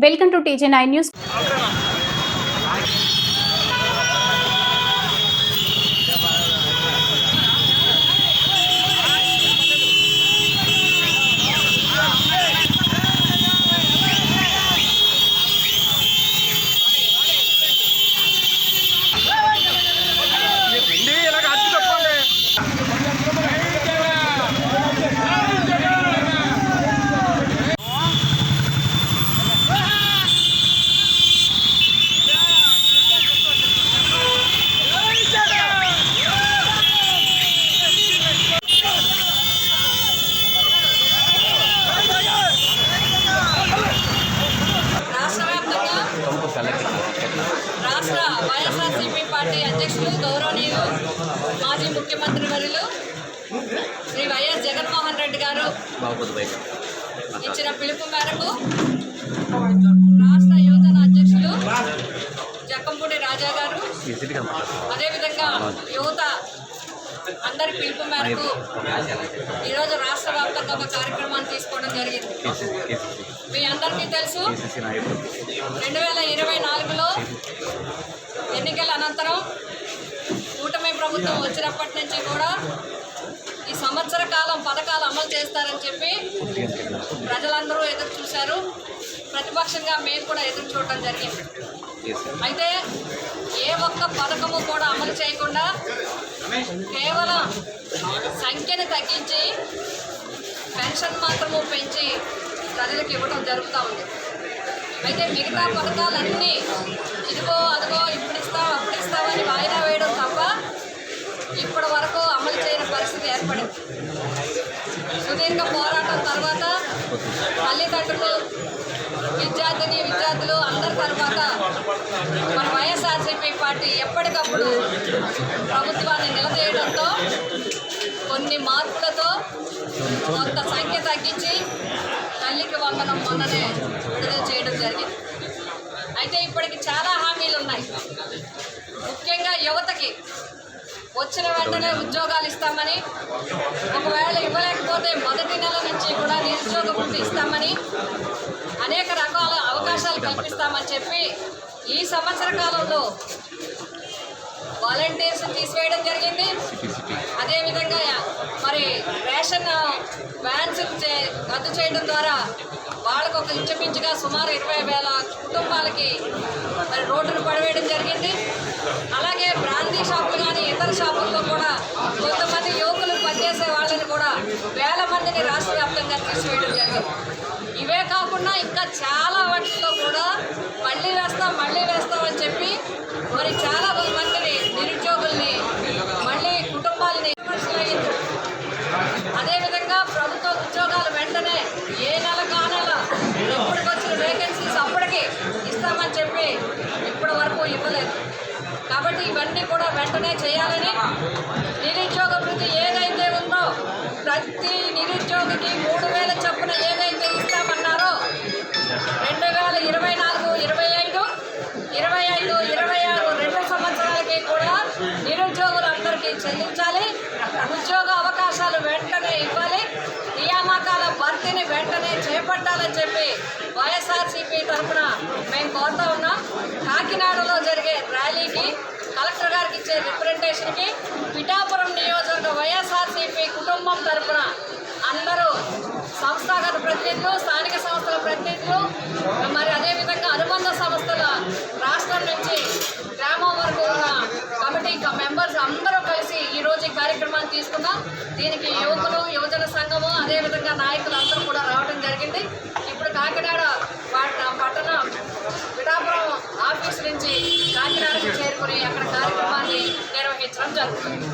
Welcome to TJ9 News. మాజీ ముఖ్యమంత్రి వర్యులు శ్రీ వైఎస్ జగన్మోహన్ రెడ్డి గారు ఇచ్చిన పిలుపు మేరకు రాష్ట్ర యువజన అధ్యక్షులు జక్కంపూడి రాజా గారు అదేవిధంగా యువత అందరి పిలుపు మేరకు ఈరోజు రాష్ట్ర వ్యాప్తంగా ఒక కార్యక్రమాన్ని తీసుకోవడం జరిగింది. మీ అందరికీ తెలుసు రెండు వేల ఇరవై నాలుగులో ప్రభుత్వం వచ్చినప్పటి నుంచి కూడా ఈ సంవత్సర కాలం పథకాలు అమలు చేస్తారని చెప్పి ప్రజలందరూ ఎదురు చూశారు. ప్రతిపక్షంగా మేము కూడా ఎదురు చూడటం జరిగింది. అయితే ఏ ఒక్క పథకము కూడా అమలు చేయకుండా కేవలం సంఖ్యను తగ్గించి పెన్షన్ మాత్రము పెంచి ప్రజలకు ఇవ్వడం జరుగుతూ ఉంది. అయితే మిగతా పథకాలన్నీ ఇదిగో అదిగో ఇప్పుడు ఇస్తాం అప్పుడు ఇస్తామని వాయిదా వేయడం ఇప్పటి వరకు అమలు చేయని పరిస్థితి ఏర్పడింది. సుదీర్ఘ పోరాటం తర్వాత తల్లిదండ్రులు విద్యార్థిని విద్యార్థులు అందరి తర్వాత మన వైఎస్ఆర్సీపీ పార్టీ ఎప్పటికప్పుడు ప్రభుత్వాన్ని నిలదీయడంతో కొన్ని మార్పులతో కొంత సంఖ్య తగ్గించి తల్లికి వందనం మొన్ననే విడుదల చేయడం జరిగింది. అయితే ఇప్పటికి చాలా హామీలు ఉన్నాయి. ముఖ్యంగా యువతకి వచ్చిన వెంటనే ఉద్యోగాలు ఇస్తామని ఒకవేళ ఇవ్వలేకపోతే మొదటి నెల నుంచి కూడా నిరుద్యోగ వృత్తి ఇస్తామని అనేక రకాల అవకాశాలు కల్పిస్తామని చెప్పి ఈ సంవత్సర కాలంలో వాలంటీర్స్ తీసివేయడం జరిగింది అదేవిధంగా మరి రేషన్ వ్యాన్స్ చే- రద్దు చేయడం ద్వారా వాళ్ళకు ఒక ఇంచుమించుగా సుమారు ఇరవై వేల కుటుంబాలకి మరి రోడ్డును పడవేయడం జరిగింది. అలాగే బ్రాందీ షాపులు కానీ ఇతర షాపుల్లో కూడా కొంతమంది యువకులు పనిచేసే వాళ్ళని కూడా వేల మందిని రాష్ట్ర వ్యాప్తంగా తీసివేయడం జరిగింది. ఇవే కాకుండా ఇంకా చాలా వాటితో కూడా మళ్ళీ వేస్తాం మళ్ళీ వేస్తామని చెప్పి మరి చాలా మందిని నిరుద్యోగుల్ని మళ్ళీ కుటుంబాలని అయింది అదేవిధంగా ప్రభుత్వ ఉద్యోగాలు వెంటనే ఏ నెల కానెల. ఎప్పటికి వేకెన్సీస్ అప్పటికి ఇస్తామని చెప్పి ఇప్పటి వరకు ఇవ్వలేదు. కాబట్టి ఇవన్నీ కూడా వెంటనే చేయాలని నిరుద్యోగ వృత్తి ఏదైతే ఉందో ప్రతి నిరుద్యోగికి మూడు వేల చొప్పున ఏదైతే ఇస్తామన్నారో రెండు వేల ఇరవై నాలుగు ఇరవై ఐదు ఇరవై ఐదు ఇరవై ఆరు రెండు సంవత్సరాలకి కూడా నిరుద్యోగులందరికీ చెల్లించాలి ఉద్యోగ అవకాశాలు వెంటనే ఇవ్వాలి నియామకాల భర్తీని వెంటనే చేపట్టాలని చెప్పి వైఎస్ఆర్సీపీ తరఫున మేము కోరుతా ఉన్నాం. కాకినాడలో జరిగే ర్యాలీకి కలెక్టర్ గారికి ఇచ్చే రిప్రజెంటేషన్కి పిఠాపురం నియోజకవర్గ వైఎస్ఆర్సీపీ కుటుంబం తరఫున అందరూ సంస్థాగత ప్రతినిధులు స్థానిక సంస్థల ప్రతినిధులు మరి అదేవిధంగా అనుబంధ సంస్థల రాష్ట్రం నుంచి గ్రామం వరకు ఉన్న కమిటీ మెంబర్స్ అందరూ కలిసి ఈ రోజు ఈ కార్యక్రమాన్ని తీసుకున్నాం దీనికి యువకులు యువజన సంఘము అదేవిధంగా నాయకులు అందరూ కూడా రావడం జరిగింది. ఇప్పుడు కాకినాడ పట్- పట్టణ పిఠాపురం ఆఫీస్ నుంచి కాకినాడకు చేరుకుని అక్కడ కార్యక్రమాన్ని నిర్వహించడం జరుగుతుంది.